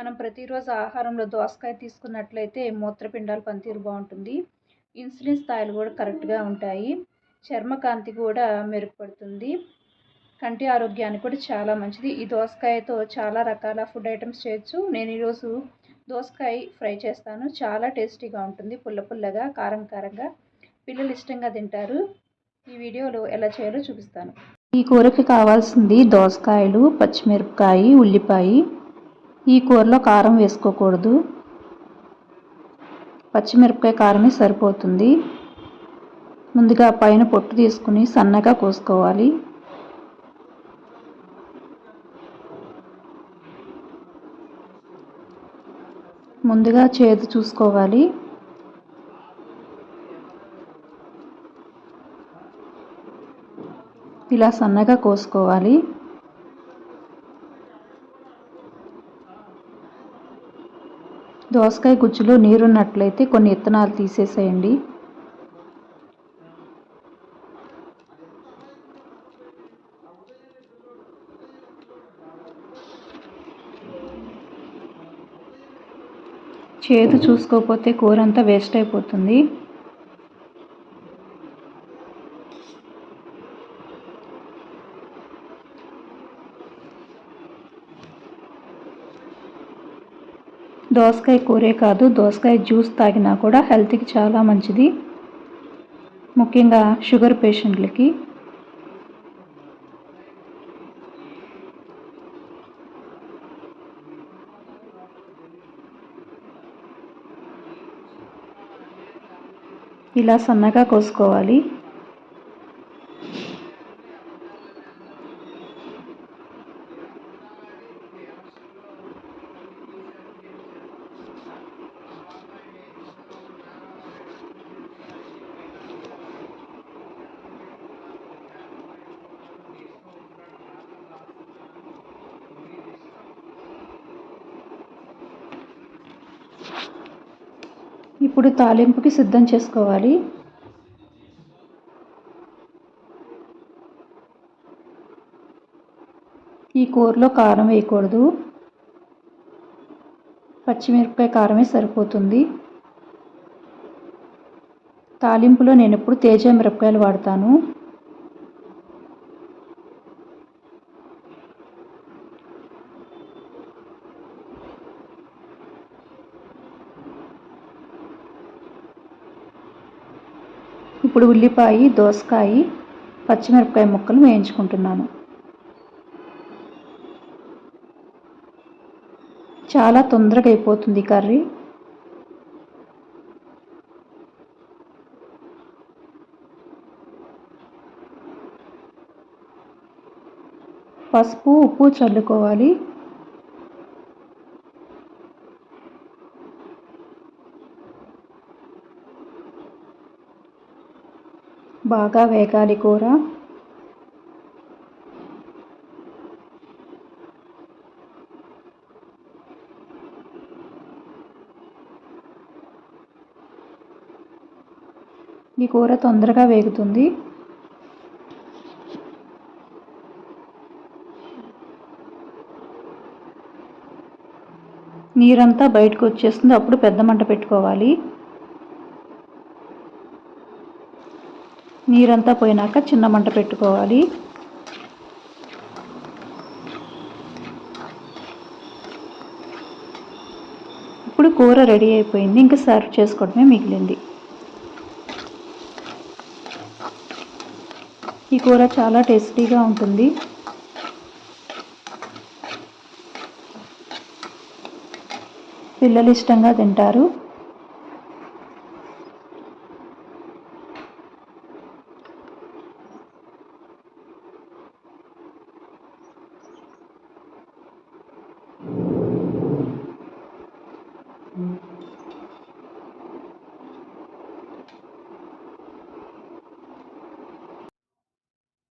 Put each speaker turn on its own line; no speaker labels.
మనం ప్రతిరోజు ఆహారంలో దోసకాయ తీసుకున్నట్లయితే మూత్రపిండాలు పనితీరు బాగుంటుంది. ఇన్సులిన్ స్థాయిలు కూడా కరెక్ట్గా ఉంటాయి. చర్మకాంతి కూడా మెరుగుపడుతుంది. కంటి ఆరోగ్యానికి కూడా చాలా మంచిది. ఈ దోసకాయతో చాలా రకాల ఫుడ్ ఐటమ్స్ చేయొచ్చు. నేను ఈరోజు దోసకాయ ఫ్రై చేస్తాను. చాలా టేస్టీగా ఉంటుంది. పుల్ల పుల్లగా కారం కారంగా. పిల్లలు ఇష్టంగా తింటారు. ఈ వీడియోలో ఎలా చేయాలో చూపిస్తాను. ఈ కూరకి కావాల్సింది దోసకాయలు పచ్చిమిరపకాయ ఉల్లిపాయ. ఈ కూరలో కారం వేసుకోకూడదు. పచ్చిమిరపకాయ కారమే సరిపోతుంది. ముందుగా పైన పొట్టు తీసుకుని సన్నగా కోసుకోవాలి. ముందుగా చేదు చూసుకోవాలి. ఇలా సన్నగా కోసుకోవాలి. దోసకాయ గుజ్జులో నీరున్నట్లయితే కొన్ని విత్తనాలు తీసేసేయండి. చేదు చూసుకోకపోతే కూర అంతా వేస్ట్ అయిపోతుంది. దోసకాయ కూరే కాదు దోసకాయ జ్యూస్ తాగినా కూడా హెల్త్కి చాలా మంచిది. ముఖ్యంగా షుగర్ పేషెంట్లకి. ఇలా సన్నగా కోసుకోవాలి. ఇప్పుడు తాలింపుకి సిద్ధం చేసుకోవాలి. ఈ కూరలో కారం వేయకూడదు. పచ్చిమిరపకాయ కారమే సరిపోతుంది. తాలింపులో నేను ఎప్పుడు తేజ మిరపకాయలు వాడతాను. ఇప్పుడు ఉల్లిపాయ దోసకాయ పచ్చిమిరపకాయ ముక్కలు వేయించుకుంటున్నాను. చాలా తొందరగా అయిపోతుంది కర్రీ. పసుపు ఉప్పు చల్లుకోవాలి. బాగా వేగాలి కూర. ఈ కూర తొందరగా వేగుతుంది. నీరంతా బయటకు వచ్చేస్తుంది. అప్పుడు పెద్ద మంట పెట్టుకోవాలి. నీరంతా పోయినాక చిన్న మంట పెట్టుకోవాలి. ఇప్పుడు కూర రెడీ అయిపోయింది. ఇంకా సర్వ్ చేసుకోవడమే మిగిలింది. ఈ కూర చాలా టేస్టీగా ఉంటుంది. పిల్లలు ఇష్టంగా తింటారు. Mm-hmm.